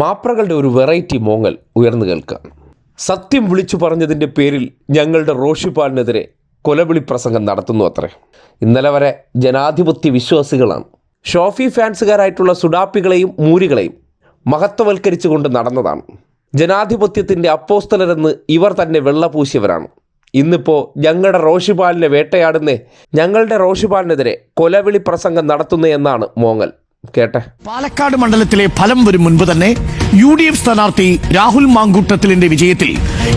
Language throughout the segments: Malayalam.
മാപ്രകളുടെ ഒരു വെറൈറ്റി മോങ്ങൽ ഉയർന്നു കേൾക്കാം. സത്യം വിളിച്ചു പറഞ്ഞതിന്റെ പേരിൽ ഞങ്ങളുടെ റോഷിപ്പാലിനെതിരെ കൊലവിളി പ്രസംഗം നടത്തുന്നു അത്രേ. ഇന്നലെ വരെ ജനാധിപത്യ വിശ്വാസികളാണ്. ഷോഫി ഫാൻസുകാരായിട്ടുള്ള സുഡാപ്പികളെയും മൂരികളെയും മഹത്വവൽക്കരിച്ചുകൊണ്ട് നടന്നതാണ്. ജനാധിപത്യത്തിന്റെ അപ്പോസ്തലരെന്ന് ഇവർ തന്നെ വെള്ളപൂശിയവരാണ്. ഇന്നിപ്പോൾ ഞങ്ങളുടെ റോഷിപാലിനെ വേട്ടയാടുന്നേ ഞങ്ങളുടെ റോഷിപാലിനെതിരെ കൊലവിളി പ്രസംഗം നടത്തുന്നേ എന്നാണ് മോങ്ങൽ. കേട്ടെ. പാലക്കാട് മണ്ഡലത്തിലെ ഫലം വരും മുൻപ് തന്നെ യു ഡി എഫ് സ്ഥാനാർത്ഥി രാഹുൽ മാങ്കൂട്ടത്തിലിന്റെ വിജയത്തിൽ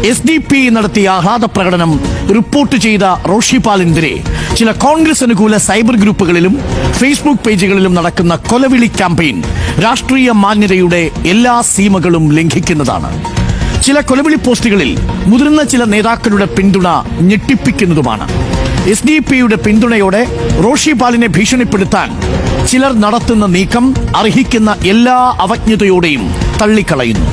എസ് ഡി പി നടത്തിയ ആഹ്ലാദ പ്രകടനം റിപ്പോർട്ട് ചെയ്ത റോഷി പാലിനെതിരെ ചില കോൺഗ്രസ് അനുകൂല സൈബർ ഗ്രൂപ്പുകളിലും ഫേസ്ബുക്ക് പേജുകളിലും നടക്കുന്ന കൊലവിളി ക്യാമ്പയിൻ രാഷ്ട്രീയ മാന്യതയുടെ എല്ലാ സീമകളും ലംഘിക്കുന്നതാണ്. ചില കൊലവിളി പോസ്റ്റുകളിൽ മുതിർന്ന ചില നേതാക്കളുടെ പിന്തുണ ഞെട്ടിപ്പിക്കുന്നതുമാണ്. എസ് ഡി പിയുടെ പിന്തുണയോടെ റോഷി പാലിനെ ഭീഷണിപ്പെടുത്താൻ ചിലർ നടത്തുന്ന നീക്കം അർഹിക്കുന്ന എല്ലാ അവജ്ഞതയോടെയും തള്ളിക്കളയുന്നു.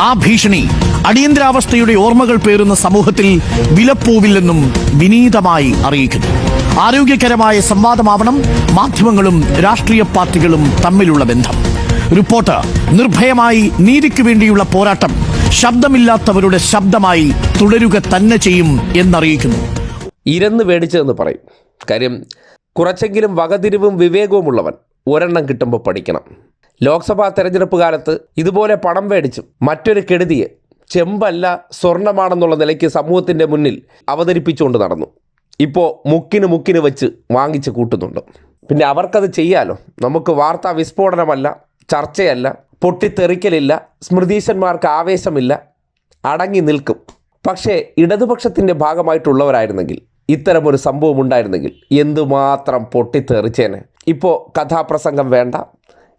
ആ ഭീഷണി അടിയന്തരാവസ്ഥയുടെ ഓർമ്മകൾ പേരുന്ന സമൂഹത്തിൽ വിലപ്പോവില്ലെന്നും വിനീതമായി അറിയിക്കുന്നു. ആരോഗ്യകരമായ സംവാദമാവണം മാധ്യമങ്ങളും രാഷ്ട്രീയ പാർട്ടികളും തമ്മിലുള്ള ബന്ധം. റിപ്പോർട്ട് നിർഭയമായി നീതിക്ക് വേണ്ടിയുള്ള പോരാട്ടം ശബ്ദമില്ലാത്തവരുടെ ശബ്ദമായി തുടരുക തന്നെ ചെയ്യും എന്നറിയിക്കുന്നു. ഇരന്ന് മേടിച്ചതെന്ന് പറയും. കാര്യം കുറച്ചെങ്കിലും വകതിരിവും വിവേകവുമുള്ളവൻ ഒരെണ്ണം കിട്ടുമ്പോൾ പഠിക്കണം. ലോക്സഭാ തെരഞ്ഞെടുപ്പ് കാലത്ത് ഇതുപോലെ പണം മേടിച്ചും മറ്റൊരു കെടുതിയെ ചെമ്പല്ല സ്വർണമാണെന്നുള്ള നിലയ്ക്ക് സമൂഹത്തിന്റെ മുന്നിൽ അവതരിപ്പിച്ചുകൊണ്ട് നടന്നു. ഇപ്പോൾ മുക്കിന് മുക്കിന് വെച്ച് വാങ്ങിച്ച് കൂട്ടുന്നുണ്ട്. പിന്നെ അവർക്കത് ചെയ്യാലോ? നമുക്ക് വാർത്താ വിസ്ഫോടനമല്ല ചർച്ചയല്ല പൊട്ടിത്തെറിക്കലില്ല സ്മൃതീശന്മാർക്ക് ആവേശമില്ല അടങ്ങി നിൽക്കും. പക്ഷേ ഇടതുപക്ഷത്തിന്റെ ഭാഗമായിട്ടുള്ളവരായിരുന്നെങ്കിൽ ഇത്തരമൊരു സംഭവം ഉണ്ടായിരുന്നെങ്കിൽ എന്തുമാത്രം പൊട്ടിത്തെറിച്ചേനെ. ഇപ്പോൾ കഥാപ്രസംഗം വേണ്ട.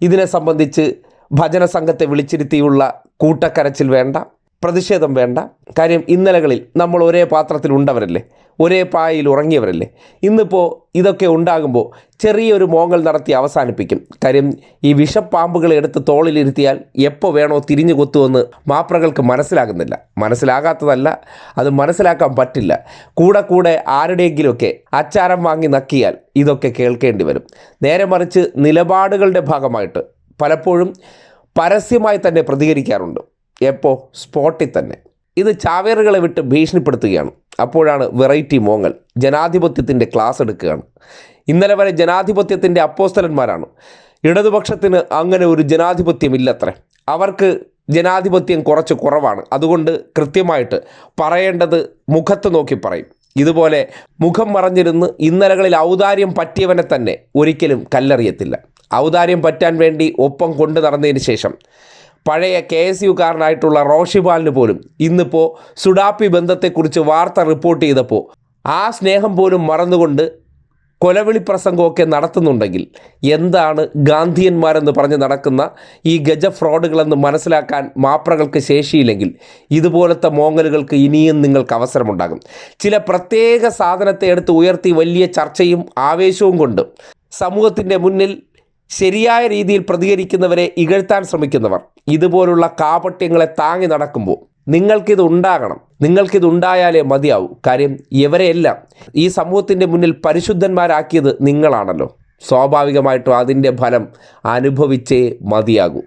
ഇതിനെ സംബന്ധിച്ച് ഭജന സംഘത്തെ വിളിച്ചിരുത്തിയുള്ള കൂട്ടക്കരച്ചിൽ വേണ്ട. പ്രതിഷേധം വേണ്ട. കാര്യം ഇന്നലകളിൽ നമ്മൾ ഒരേ പാത്രത്തിൽ ഉണ്ടവരല്ലേ? ഒരേ പായയിൽ ഉറങ്ങിയവരല്ലേ? ഇന്നിപ്പോൾ ഇതൊക്കെ ഉണ്ടാകുമ്പോൾ ചെറിയൊരു മോങ്ങൽ നടത്തി അവസാനിപ്പിക്കും. കാര്യം ഈ വിഷപ്പാമ്പുകളെ എടുത്ത് തോളിലിരുത്തിയാൽ എപ്പോൾ വേണോ തിരിഞ്ഞു കൊത്തുമെന്ന് മാപ്രകൾക്ക് മനസ്സിലാകുന്നില്ല. മനസ്സിലാകാത്തതല്ല അത് മനസ്സിലാക്കാൻ പറ്റില്ല. കൂടെ കൂടെ ആരുടെയെങ്കിലുമൊക്കെ അച്ചാരം വാങ്ങി നക്കിയാൽ ഇതൊക്കെ കേൾക്കേണ്ടി വരും. നേരെ മറിച്ച് നിലപാടുകളുടെ ഭാഗമായിട്ട് പലപ്പോഴും പരസ്യമായി തന്നെ പ്രതികരിക്കാറുണ്ട്. എപ്പോൾ സ്പോട്ടിൽ തന്നെ. ഇത് ചാവേറുകളെ വിട്ട് ഭീഷണിപ്പെടുത്തുകയാണ്. അപ്പോഴാണ് വെറൈറ്റി മോങ്ങൽ ജനാധിപത്യത്തിന്റെ ക്ലാസ് എടുക്കുകയാണ്. ഇന്നലെ വരെ ജനാധിപത്യത്തിന്റെ അപ്പോസ്തലന്മാരാണ്. ഇടതുപക്ഷത്തിന് അങ്ങനെ ഒരു ജനാധിപത്യമില്ലത്രേ. അവർക്ക് ജനാധിപത്യം കുറച്ച് കുറവാണ്. അതുകൊണ്ട് കൃത്യമായിട്ട് പറയേണ്ടത് മുഖത്ത് നോക്കി പറയും. ഇതുപോലെ മുഖം മറഞ്ഞിരുന്ന് ഇന്നലകളിൽ ഔദാര്യം പറ്റിയവനെ തന്നെ ഒരിക്കലും കല്ലെറിയത്തില്ല. ഔദാര്യം പറ്റാൻ വേണ്ടി ഒപ്പം കൊണ്ടു നടന്നതിന് ശേഷം പഴയ കെ എസ് യുക്കാരനായിട്ടുള്ള റോഷിബാലിന് പോലും ഇന്നിപ്പോൾ സുഡാപ്പി ബന്ധത്തെക്കുറിച്ച് വാർത്ത റിപ്പോർട്ട് ചെയ്തപ്പോൾ ആ സ്നേഹം പോലും മറന്നുകൊണ്ട് കൊലവിളി പ്രസംഗമൊക്കെ നടത്തുന്നുണ്ടെങ്കിൽ എന്താണ് ഗാന്ധിയന്മാരെന്ന് പറഞ്ഞ് നടക്കുന്ന ഈ ഗജ ഫ്രോഡുകളെന്ന് മനസ്സിലാക്കാൻ മാപ്രകൾക്ക് ശേഷിയില്ലെങ്കിൽ ഇതുപോലത്തെ മോങ്ങലുകൾക്ക് ഇനിയും നിങ്ങൾക്ക് അവസരമുണ്ടാകും. ചില പ്രത്യേക സാധനത്തെ എടുത്ത് ഉയർത്തി വലിയ ചർച്ചയും ആവേശവും കൊണ്ട് സമൂഹത്തിന്റെ മുന്നിൽ ശരിയായ രീതിയിൽ പ്രതികരിക്കുന്നവരെ ഇകഴ്ത്താൻ ശ്രമിക്കുന്നവർ ഇതുപോലുള്ള കാപട്യങ്ങളെ താങ്ങി നടക്കുമ്പോൾ നിങ്ങൾക്കിത് ഉണ്ടാകണം. നിങ്ങൾക്കിത് ഉണ്ടായാലേ മതിയാവൂ. കാര്യം ഇവരെയെല്ലാം ഈ സമൂഹത്തിന്റെ മുന്നിൽ പരിശുദ്ധന്മാരാക്കിയത് നിങ്ങളാണല്ലോ. സ്വാഭാവികമായിട്ടും അതിന്റെ ഫലം അനുഭവിച്ചേ മതിയാകൂ.